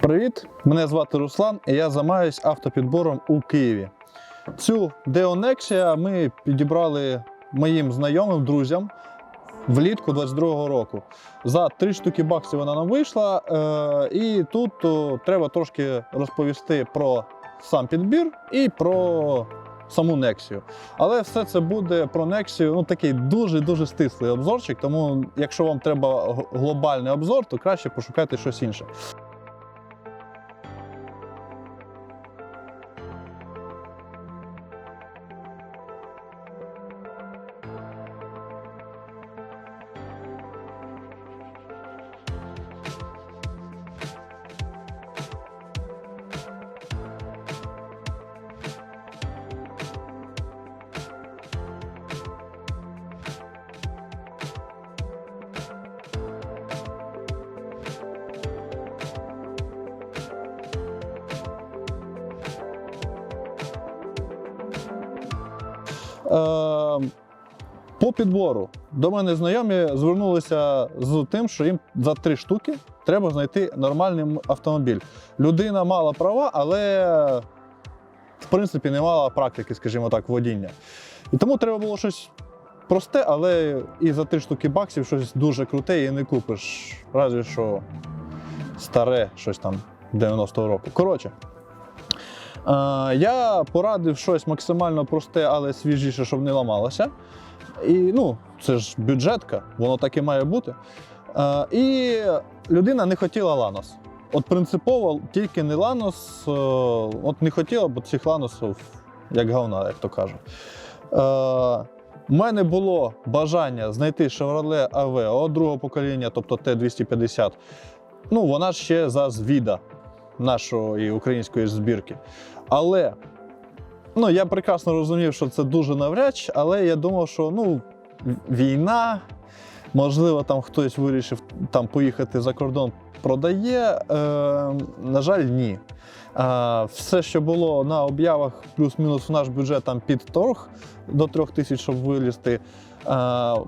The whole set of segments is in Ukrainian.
Привіт! Мене звати Руслан і я займаюся автопідбором у Києві. Цю Deo Nexia ми підібрали моїм знайомим друзям влітку 22-го року. За три штуки баксів вона нам вийшла. Е- і тут треба трошки розповісти про сам підбір і про саму Nexia. Але все це буде про Nexia, ну такий дуже-дуже стислий обзорчик. Тому, якщо вам треба глобальний обзор, то краще пошукайте щось інше. По підбору до мене знайомі звернулися з тим, що їм за три штуки треба знайти нормальний автомобіль. Людина мала права, але в принципі не мала практики, скажімо так, водіння. І тому треба було щось просте, але і за три штуки баксів щось дуже круте і не купиш. Разві що старе, щось там 90-го року. Коротше. Е, я порадив щось максимально просте, але свіжіше, щоб не ламалося. І ну, це ж бюджетка, воно так і має бути. Е, і людина не хотіла Ланос. От принципово тільки не Ланос, е, от не хотіла, бо цих Ланосів як говна, як то кажуть. У мене було бажання знайти Chevrolet Aveo другого покоління, тобто Т-250. Ну, вона ще за звіда нашої української збірки. Але ну, я прекрасно розумів, що це дуже навряд, але я думав, що ну, війна, можливо, там хтось вирішив там поїхати за кордон, продає. Е, на жаль, ні. Е, все, що було на об'явах, плюс-мінус в наш бюджет там під торг до трьох тисяч, щоб вилізти. Е,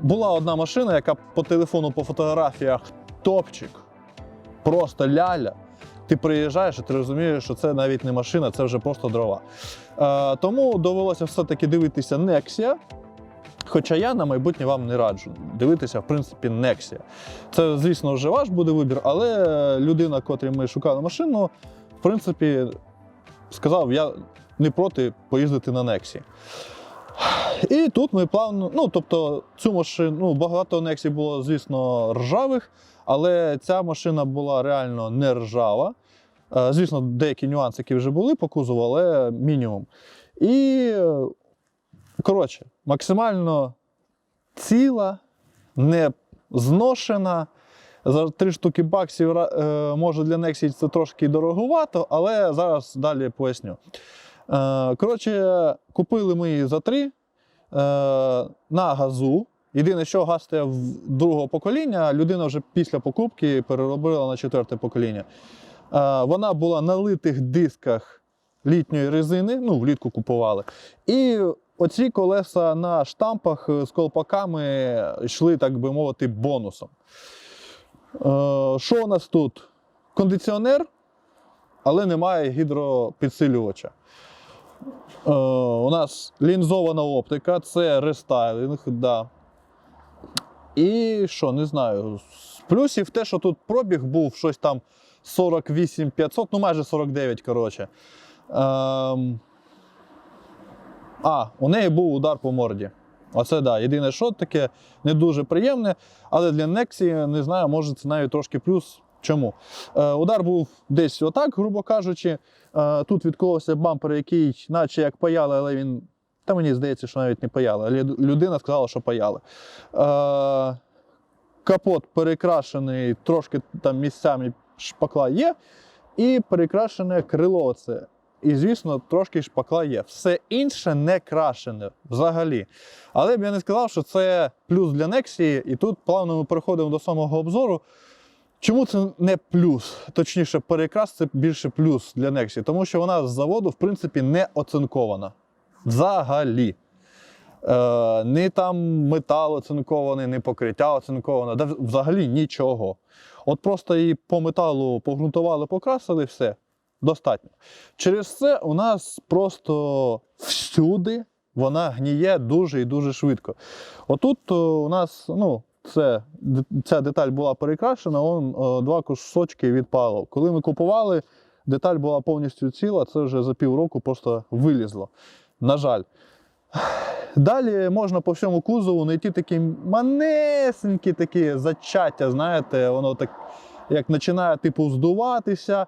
була одна машина, яка по телефону, по фотографіях топчик, просто ляля. Ти приїжджаєш і ти розумієш, що це навіть не машина, це вже просто дрова. Е, тому довелося все-таки дивитися Nexia. Хоча я на майбутнє вам не раджу дивитися, в принципі, Nexia. Це, звісно, вже ваш буде вибір, але людина, котрій ми шукали машину, в принципі, сказав, я не проти поїздити на Nexia. І тут ми плавно, ну тобто, цю машину, ну, багато Nexі було, звісно, ржавих, але ця машина була реально не ржава. Е, Звісно, деякі нюанси, які вже були по кузову, але мінімум. І, коротше, максимально ціла, не зношена. За три штуки баксів е, може для Nexі це трошки дороговато, але зараз далі поясню. Е, Коротше, купили ми її за три е, на газу. Єдине, що газ стояв другого покоління, людина вже після покупки переробила на четверте покоління. Е, Вона була на литих дисках літньої резини, ну, влітку купували. І оці колеса на штампах з колпаками йшли, так би мовити, бонусом. Що у нас тут? Кондиціонер, але немає гідропідсилювача. Е, у нас лінзована оптика, це рестайлінг, да. І що, не знаю. З плюсів те, що тут пробіг був щось там 48 500, ну майже 49, коротше. Ем... А, у неї був удар по морді. Оце да, єдине, що таке не дуже приємне, але для Nexi, не знаю, може це навіть трошки плюс. Чому? Е, удар був десь отак, грубо кажучи. Е, тут відколовся бампер, який, наче як паяли, але він. Та мені здається, що навіть не паяли. Людина сказала, що паяли. Е, капот перекрашений, трошки там місцями шпакла є. І перекрашене крило це. І, звісно, трошки шпакла є. Все інше не крашене взагалі. Але б я не сказав, що це плюс для Nexi. І тут плавно ми переходимо до самого обзору. Чому це не плюс? Точніше, перекрас це більше плюс для Nexi, тому що вона з заводу, в принципі, не оцинкована. Взагалі. Е, ні там метал оцинкований, ні покриття оцинковане, взагалі нічого. От просто її по металу погрунтували, покрасили, все. Достатньо. Через це у нас просто всюди вона гніє дуже і дуже швидко. Отут о, у нас, ну, це, ця деталь була перекрашена, он, о, два кусочки відпало. Коли ми купували, деталь була повністю ціла, це вже за півроку просто вилізло. На жаль. Далі можна по всьому кузову знайти такі манесенькі такі зачаття, знаєте, воно так як починає типу здуватися.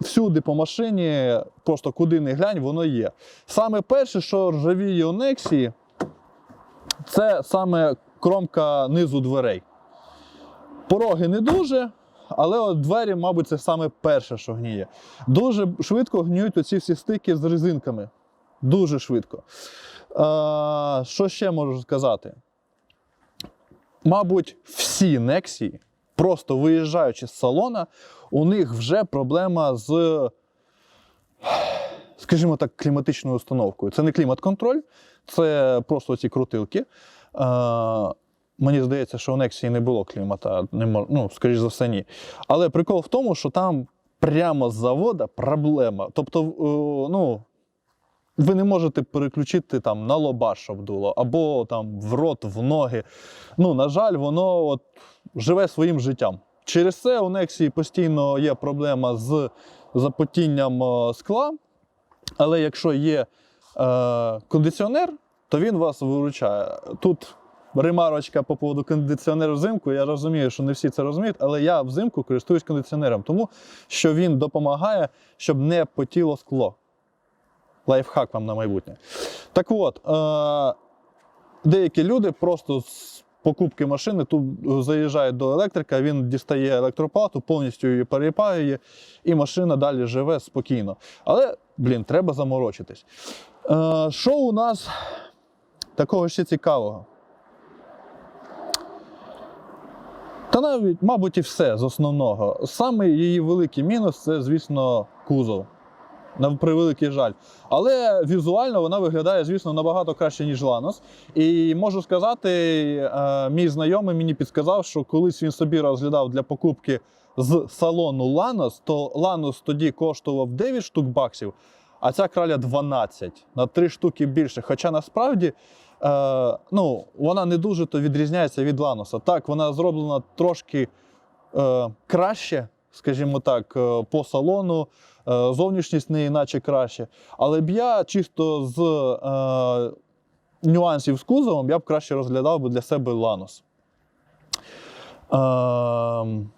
Всюди по машині, просто куди не глянь, воно є. Саме перше, що ржавіє у Нексії, це саме кромка низу дверей. Пороги не дуже, але от двері, мабуть, це саме перше, що гніє. Дуже швидко гніють оці всі стики з резинками. Дуже швидко. Е, що ще можу сказати? Мабуть, всі Нексії, просто виїжджаючи з салона, у них вже проблема з, скажімо так, кліматичною установкою. Це не клімат-контроль, це просто ці крутилки. Е, Мені здається, що у Нексії не було клімата, не ну, скоріш за все, ні. Але прикол в тому, що там прямо з завода проблема. Тобто, е, ну, ви не можете переключити там на лоба, щоб дуло, або там в рот, в ноги. Ну, на жаль, воно от живе своїм життям. Через це у Нексії постійно є проблема з запотінням е, скла. Але якщо є е, кондиціонер, то він вас виручає. Тут ремарочка по поводу кондиціонеру взимку. Я розумію, що не всі це розуміють, але я взимку користуюсь кондиціонером, тому що він допомагає, щоб не потіло скло. Лайфхак вам на майбутнє. Так от, е, деякі люди просто з покупки машини тут заїжджають до електрика, він дістає електроплату, повністю її перепаює, і машина далі живе спокійно. Але, блін, треба заморочитись. Е, що у нас такого ще цікавого? Та навіть, мабуть, і все з основного. Саме її великий мінус це, звісно, кузов. На превеликий жаль. Але візуально вона виглядає, звісно, набагато краще, ніж Ланос. І можу сказати, е, мій знайомий мені підказав, що колись він собі розглядав для покупки з салону Ланос, то Ланос тоді коштував 9 штук баксів, а ця краля 12 на 3 штуки більше. Хоча насправді е, ну, вона не дуже то відрізняється від Ланоса. Так, вона зроблена трошки е, краще, скажімо так, е, по салону. Е, Зовнішність не іначе краще. Але б я чисто з е, нюансів з кузовом я б краще розглядав би для себе Ланос. Ем,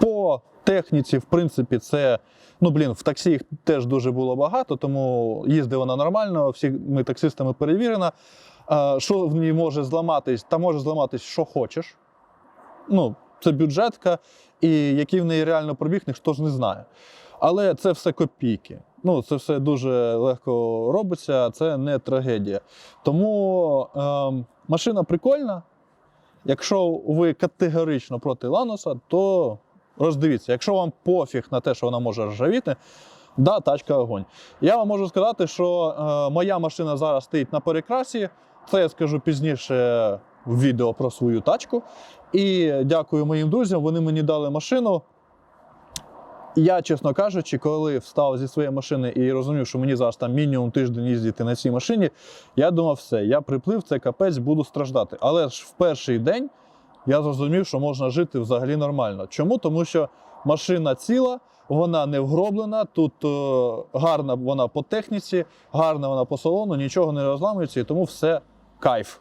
по техніці, в принципі, це. Ну, блін, в таксі їх теж дуже було багато, тому їздить вона нормально, всіми таксистами перевірена. Е, Що в ній може зламатись? Та може зламатись, що хочеш. Ну, це бюджетка, і який в неї реально пробіг, ніхто ж не знає. Але це все копійки. Ну, це все дуже легко робиться, це не трагедія. Тому ем, машина прикольна. Якщо ви категорично проти Ланоса, то роздивіться. Якщо вам пофіг на те, що вона може ржавіти, да, тачка огонь. Я вам можу сказати, що е, моя машина зараз стоїть на перекрасі. Це я скажу пізніше в відео про свою тачку. І дякую моїм друзям, вони мені дали машину. Я, чесно кажучи, коли встав зі своєї машини і розумів, що мені зараз там мінімум тиждень їздити на цій машині, я думав, все, я приплив, це капець, буду страждати. Але ж в перший день я зрозумів, що можна жити взагалі нормально. Чому? Тому що машина ціла, вона не вгроблена, тут е, гарна вона по техніці, гарна вона по салону, нічого не розламується, і тому все кайф.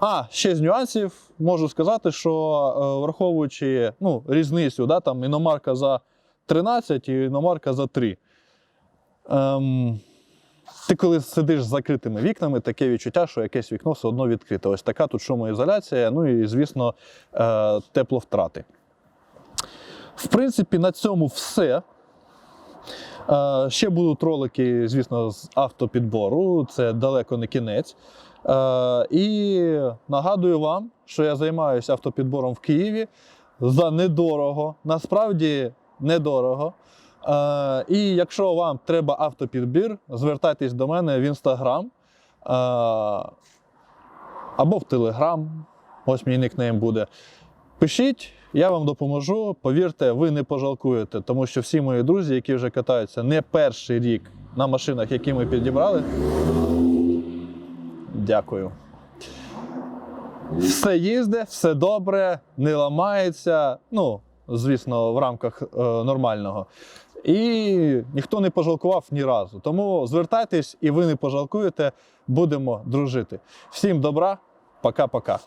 А, ще з нюансів можу сказати, що е, враховуючи ну, різницю, да, там іномарка за 13 і іномарка за 3. Ем, ти коли сидиш з закритими вікнами, таке відчуття, що якесь вікно все одно відкрите. Ось така тут шумоізоляція, ну і, звісно, е, тепловтрати. В принципі, на цьому все. Е, Ще будуть ролики, звісно, з автопідбору, це далеко не кінець. Е, І нагадую вам, що я займаюся автопідбором в Києві за недорого. Насправді недорого. Е, і якщо вам треба автопідбір, звертайтесь до мене в інстаграм е, або в Телеграм. Ось мій никнейм буде. Пишіть, я вам допоможу. Повірте, ви не пожалкуєте, тому що всі мої друзі, які вже катаються не перший рік на машинах, які ми підібрали. Дякую. Все їздить, все добре, не ламається. Ну, звісно, в рамках е, нормального. І ніхто не пожалкував ні разу. Тому звертайтесь і ви не пожалкуєте, будемо дружити. Всім добра, пока-пока.